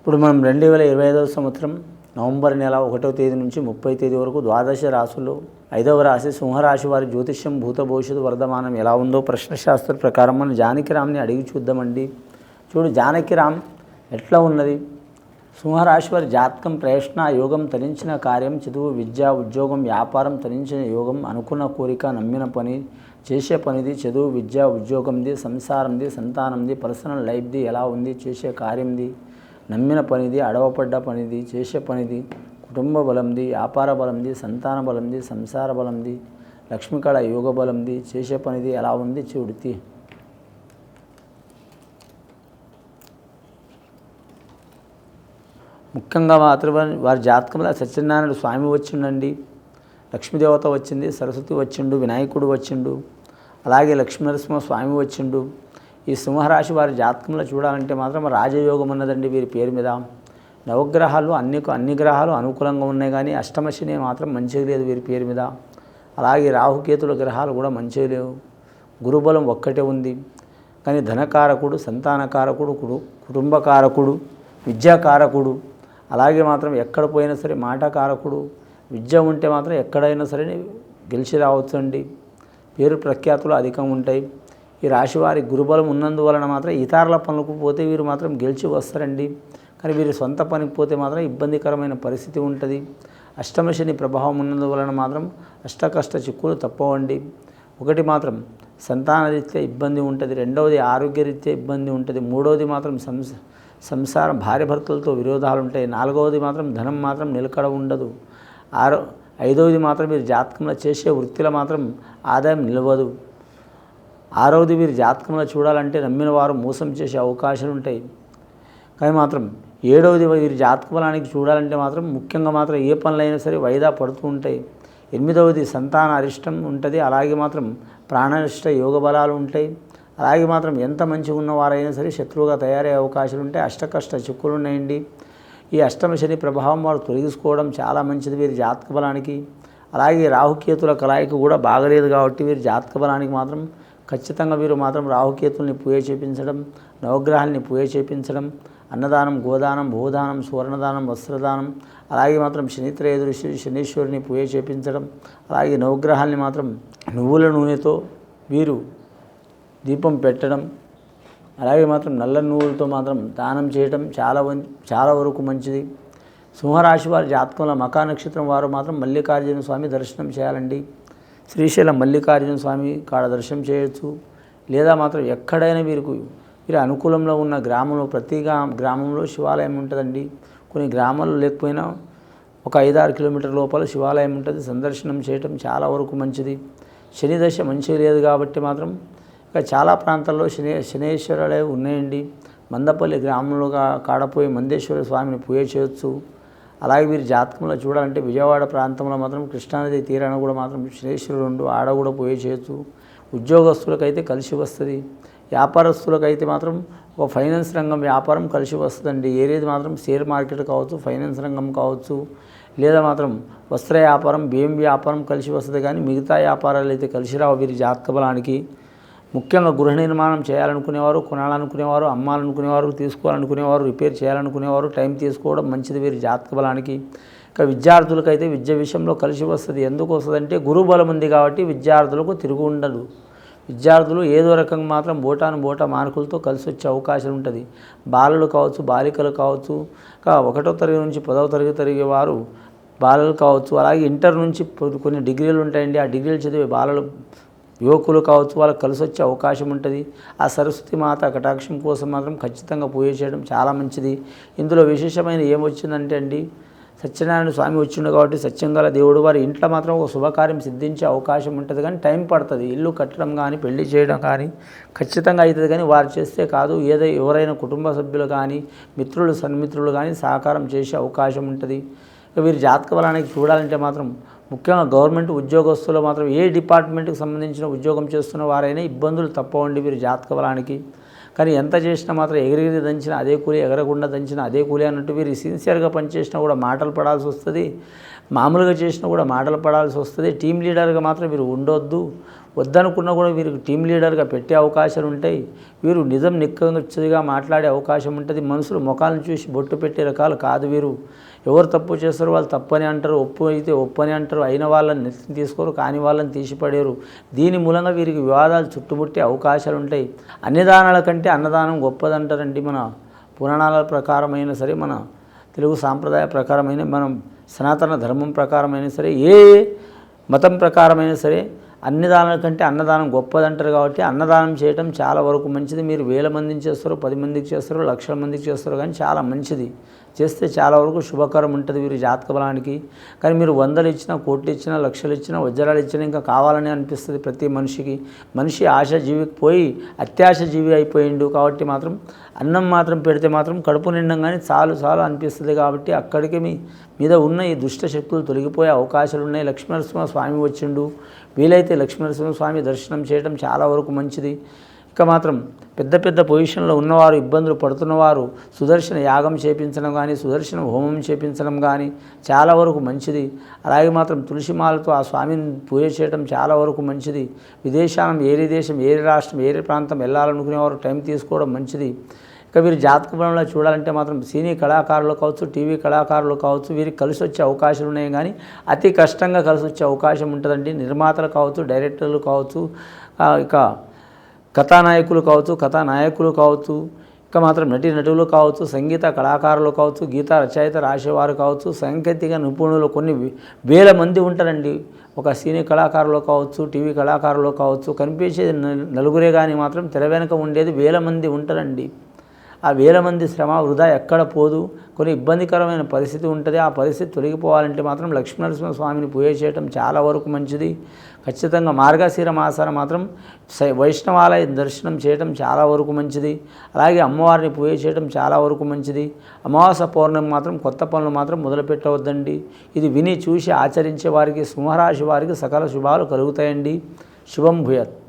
ఇప్పుడు మనం రెండు వేల ఇరవై ఐదవ సంవత్సరం నవంబర్ నెల ఒకటో తేదీ నుంచి ముప్పై తేదీ వరకు ద్వాదశ రాశులు ఐదవ రాశి సింహరాశి వారి జ్యోతిష్యం భూత భవిష్యత్తు వర్ధమానం ఎలా ఉందో ప్రశ్నశాస్త్ర ప్రకారం మనం జానకిరామ్ని అడిగి చూద్దామండి. చూడు జానకిరామ్ ఎట్లా ఉన్నది? సింహరాశి వారి జాతకం ప్రయత్న యోగం తరించిన కార్యం చదువు విద్య ఉద్యోగం వ్యాపారం తరించిన యోగం అనుకున్న కోరిక నమ్మిన పని చేసే పనిది చదువు విద్య ఉద్యోగంది సంసారంది సంతానంది పర్సనల్ లైఫ్ది ఎలా ఉంది చేసే కార్యంది నమ్మిన పనిది అడవపడ్డ పనిది చేసే పనిది కుటుంబ బలంది వ్యాపార బలంది సంతాన బలంది సంసార బలంది లక్ష్మీకళ యోగ బలంది చేసే పనిది ఎలా ఉంది చూడుతి. ముఖ్యంగా మాత్రం వారి జాతకంలో సత్యనారాయణ స్వామి వచ్చిండండి లక్ష్మీదేవత వచ్చింది సరస్వతి వచ్చిండు వినాయకుడు వచ్చిండు అలాగే లక్ష్మీనరసింహ స్వామి వచ్చిండు ఈ సింహరాశి వారి జాతకంలో చూడాలంటే మాత్రం రాజయోగం ఉన్నదండి వీరి పేరు మీద. నవగ్రహాలు అన్ని అన్ని గ్రహాలు అనుకూలంగా ఉన్నాయి కానీ అష్టమశని మాత్రం మంచిగా లేదు వీరి పేరు మీద. అలాగే రాహుకేతుల గ్రహాలు కూడా మంచిగా లేవు. గురుబలం ఒక్కటే ఉంది. కానీ ధనకారకుడు సంతానకారకుడు కుడు కుటుంబకారకుడు విద్యాకారకుడు అలాగే మాత్రం ఎక్కడ పోయినా సరే మాటకారకుడు విద్య ఉంటే మాత్రం ఎక్కడైనా సరే గెలిచి రావచ్చండి. పేరు ప్రఖ్యాతులు అధికంగా ఉంటాయి. ఈ రాశివారి గురుబలం ఉన్నందువలన మాత్రం ఇతరుల పనులకు పోతే వీరు మాత్రం గెలిచి వస్తారండి. కానీ వీరి సొంత పనికి పోతే మాత్రం ఇబ్బందికరమైన పరిస్థితి ఉంటుంది. అష్టమ శని ప్రభావం ఉన్నందువలన మాత్రం అష్టకష్ట చిక్కులు తప్పవండి. ఒకటి మాత్రం సంతానరీత్యా ఇబ్బంది ఉంటుంది. రెండవది ఆరోగ్యరీత్యా ఇబ్బంది ఉంటుంది. మూడవది మాత్రం సంస సంసారం భార్యభర్తలతో విరోధాలు ఉంటాయి. నాలుగవది మాత్రం ధనం మాత్రం నిలకడ ఉండదు. ఆరో ఐదవది మాత్రం మీరు జాతకంలో చేసే వృత్తిలో మాత్రం ఆదాయం నిలవదు. ఆరవది వీరి జాతకంలో చూడాలంటే నమ్మిన వారు మోసం చేసే అవకాశాలు ఉంటాయి. కానీ మాత్రం ఏడవది వీరి జాతక బలానికి చూడాలంటే మాత్రం ముఖ్యంగా మాత్రం ఏ పనులైనా సరే వాయిదా పడుతూ ఉంటాయి. ఎనిమిదవది సంతాన అరిష్టం ఉంటుంది. అలాగే మాత్రం ప్రాణనిష్ట యోగ బలాలు ఉంటాయి. అలాగే మాత్రం ఎంత మంచిగా ఉన్నవారైనా సరే శత్రువుగా తయారయ్యే అవకాశాలు ఉంటాయి. అష్టకష్ట చిక్కులు ఉన్నాయండి. ఈ అష్టమ శని ప్రభావం వారు తొలగించుకోవడం చాలా మంచిది వీరి జాతక బలానికి అలాగే రాహుకేతుల కళాయికి కూడా బాగలేదు కాబట్టి వీరి జాతక బలానికి మాత్రం ఖచ్చితంగా వీరు మాత్రం రాహుకేతుల్ని పూజ చేపించడం నవగ్రహాల్ని పూజ చేపించడం అన్నదానం గోదానం భూదానం సువర్ణదానం వస్త్రదానం అలాగే మాత్రం శనిత్రయోదశి శనీశ్వరుని పూజ చేపించడం అలాగే నవగ్రహాల్ని మాత్రం నువ్వుల నూనెతో వీరు దీపం పెట్టడం అలాగే మాత్రం నల్ల నువ్వులతో మాత్రం దానం చేయడం చాలా చాలా వరకు మంచిది. సింహరాశి వారి జాతకంలో మకా నక్షత్రం వారు మాత్రం మల్లికార్జున స్వామి దర్శనం చేయాలండి. శ్రీశైలం మల్లికార్జున స్వామి కాడ దర్శనం చేయొచ్చు. లేదా మాత్రం ఎక్కడైనా మీరు మీరు అనుకూలంలో ఉన్న గ్రామంలో ప్రతి గ్రామంలో శివాలయం ఉంటుందండి. కొన్ని గ్రామాల్లో లేకపోయినా ఒక ఐదారు కిలోమీటర్ లోపల శివాలయం ఉంటుంది. సందర్శనం చేయటం చాలా వరకు మంచిది. శని దశ మంచిగా లేదు కాబట్టి మాత్రం ఇక చాలా ప్రాంతాల్లో శని శనేశ్వరాలయం ఉన్నాయండి. మందపల్లి గ్రామంలో కాడపోయి మందేశ్వర స్వామిని పూజ చేయొచ్చు. అలాగే వీరి జాతకంలో చూడాలంటే విజయవాడ ప్రాంతంలో మాత్రం కృష్ణానది తీరాన కూడా మాత్రం శ్రేష్ఠుడు ఆడ కూడా పోయే చేయొచ్చు ఉద్యోగస్తులకైతే కలిసి వస్తుంది. వ్యాపారస్తులకైతే మాత్రం ఒక ఫైనాన్స్ రంగం వ్యాపారం కలిసి వస్తుందండి. ఏరేది మాత్రం షేర్ మార్కెట్ కావచ్చు ఫైనాన్స్ రంగం కావచ్చు లేదా మాత్రం వస్త్ర వ్యాపారం బియ్యం వ్యాపారం కలిసి వస్తుంది. కానీ మిగతా వ్యాపారాలు అయితే కలిసి రావు వీరి జాతక బలానికి. ముఖ్యంగా గృహ నిర్మాణం చేయాలనుకునేవారు కొనాలనుకునేవారు అమ్మాలనుకునేవారు తీసుకోవాలనుకునేవారు రిపేర్ చేయాలనుకునేవారు టైం తీసుకోవడం మంచిది వీరి జాతక బలానికి. ఇక విద్యార్థులకైతే విద్య విషయంలో కలిసి వస్తుంది. ఎందుకు వస్తుందంటే గురు బలం ఉంది కాబట్టి విద్యార్థులకు తిరుగు ఉండదు. విద్యార్థులు ఏదో రకంగా మాత్రం బోటాను బోటా మార్కులతో కలిసి వచ్చే అవకాశం ఉంటుంది. బాలలు కావచ్చు బాలికలు కావచ్చు ఇంకా ఒకటో తరగతి నుంచి పదవ తరగతి తరిగే వారు బాలలు కావచ్చు అలాగే ఇంటర్ నుంచి కొన్ని డిగ్రీలు ఉంటాయండి. ఆ డిగ్రీలు చదివే బాలలు యువకులు కావచ్చు వాళ్ళకి కలిసి వచ్చే అవకాశం ఉంటుంది. ఆ సరస్వతి మాత కటాక్షం కోసం మాత్రం ఖచ్చితంగా పూజ చేయడం చాలా మంచిది. ఇందులో విశేషమైన ఏమొచ్చిందంటే అండి సత్యనారాయణ స్వామి వచ్చిండు కాబట్టి సత్యంగల దేవుడు వారి ఇంట్లో మాత్రం ఒక శుభకార్యం సిద్ధించే అవకాశం ఉంటుంది కానీ టైం పడుతుంది. ఇల్లు కట్టడం కానీ పెళ్ళి చేయడం కానీ ఖచ్చితంగా అవుతుంది కానీ వారు చేస్తే కాదు ఏదో ఎవరైనా కుటుంబ సభ్యులు కానీ మిత్రులు సన్మిత్రులు కానీ సహకారం చేసే అవకాశం ఉంటుంది. వీరి జాతక బలానికి చూడాలంటే మాత్రం ముఖ్యంగా గవర్నమెంట్ ఉద్యోగస్తులు మాత్రం ఏ డిపార్ట్మెంట్కి సంబంధించిన ఉద్యోగం చేస్తున్న వారైనా ఇబ్బందులు తప్పవండి వీరి జాతక బలానికి కానీ ఎంత చేసినా మాత్రం ఎగిరిగిరి దంచిన అదే కూలి ఎగరకుండా దంచిన అదే కూలి అన్నట్టు వీరు సిన్సియర్గా పనిచేసినా కూడా మాటలు పడాల్సి వస్తుంది. మామూలుగా చేసినా కూడా మాటలు పడాల్సి వస్తుంది. టీం లీడర్గా మాత్రం వీరు ఉండొద్దు. వద్దనుకున్నా కూడా వీరికి టీం లీడర్గా పెట్టే అవకాశాలు ఉంటాయి. వీరు నిజం నిక్కచ్చిగా మాట్లాడే అవకాశం ఉంటుంది. మనుషులు ముఖాలను చూసి బొట్టు పెట్టే రకాలు కాదు వీరు. ఎవరు తప్పు చేస్తారో వాళ్ళు తప్పని అంటారు. ఒప్పు అయితే ఒప్పని అంటారు. అయిన వాళ్ళని నెత్తిని తీసుకోరు. కాని వాళ్ళని తీసిపడేరు దీని మూలంగా వీరికి వివాదాలు చుట్టుముట్టే అవకాశాలు ఉంటాయి. అన్నదానాల కంటే అన్నదానం గొప్పదంటారండి మన పురాణాల ప్రకారమైన సరే మన తెలుగు సాంప్రదాయ ప్రకారమైన మనం సనాతన ధర్మం ప్రకారమైన సరే ఏ మతం ప్రకారమైన సరే అన్నదానాల కంటే అన్నదానం గొప్పదంటారు కాబట్టి అన్నదానం చేయటం చాలా వరకు మంచిది. మీరు వేల మందికి చేస్తారు పది మందికి చేస్తారు లక్షల మందికి చేస్తారు కానీ చాలా మంచిది. చేస్తే చాలా వరకు శుభకరం ఉంటుంది వీరి జాతక బలానికి. కానీ మీరు వందలు ఇచ్చినా కోట్లు ఇచ్చినా లక్షలు ఇచ్చినా వజ్రాలు ఇచ్చినా ఇంకా కావాలని అనిపిస్తుంది ప్రతి మనిషికి. మనిషి ఆశ జీవికి పోయి అత్యాశ జీవి అయిపోయిండు కాబట్టి మాత్రం అన్నం మాత్రం పెడితే మాత్రం కడుపు నిండంగానే చాలు చాలు అనిపిస్తుంది కాబట్టి అక్కడికి మీ మీద ఉన్న ఈ దుష్ట శక్తులు తొలగిపోయే అవకాశాలు ఉన్నాయి. లక్ష్మీనరసింహ స్వామి వచ్చిండు. వీలైతే లక్ష్మీనరసింహ స్వామి దర్శనం చేయడం చాలా వరకు మంచిది. ఇక మాత్రం పెద్ద పెద్ద పొజిషన్లో ఉన్నవారు ఇబ్బందులు పడుతున్నవారు సుదర్శన యాగం చేపించడం కానీ సుదర్శన హోమం చేపించడం కానీ చాలా వరకు మంచిది. అలాగే మాత్రం తులసిమాలతో ఆ స్వామిని పూజ చేయడం చాలా వరకు మంచిది. విదేశానం ఏరే దేశం ఏరే రాష్ట్రం ఏరే ప్రాంతం వెళ్ళాలనుకునేవారు టైం తీసుకోవడం మంచిది. ఇక వీరు జాతక బలంలో చూడాలంటే మాత్రం సినీ కళాకారులు కావచ్చు టీవీ కళాకారులు కావచ్చు వీరికి కలిసి వచ్చే అవకాశాలు ఉన్నాయి కానీ అతి కష్టంగా కలిసి వచ్చే అవకాశం ఉంటుందండి. నిర్మాతలు కావచ్చు డైరెక్టర్లు కావచ్చు ఇక కథానాయకులు కావచ్చు కథానాయకులు కావచ్చు ఇక మాత్రం నటి నటులు కావచ్చు సంగీత కళాకారులు కావచ్చు గీత రచయిత రాసేవారు కావచ్చు సాంకేతిక నిపుణులు కొన్ని వేల మంది ఉంటారండి. ఒక సినీ కళాకారులు కావచ్చు టీవీ కళాకారులు కావచ్చు కనిపించేది నలుగురే కానీ మాత్రం తెర వెనుక ఉండేది వేల మంది ఉంటారండి. ఆ వేల మంది శ్రమ వృధా ఎక్కడ పోదు. కొన్ని ఇబ్బందికరమైన పరిస్థితి ఉంటుంది. ఆ పరిస్థితి తొలగిపోవాలంటే మాత్రం లక్ష్మీనరసింహ స్వామిని పూజ చేయటం చాలా వరకు మంచిది. ఖచ్చితంగా మార్గశీర మాసాన మాత్రం సై- వైష్ణవాలయ దర్శనం చేయటం చాలా వరకు మంచిది. అలాగే అమ్మవారిని పూజ చేయటం చాలా వరకు మంచిది. అమావాస పౌర్ణమి మాత్రం కొత్త పనులు మాత్రం మొదలుపెట్టవద్దండి. ఇది విని చూసి ఆచరించే వారికి సింహరాశి వారికి సకల శుభాలు కలుగుతాయండి. శుభం భూయత్.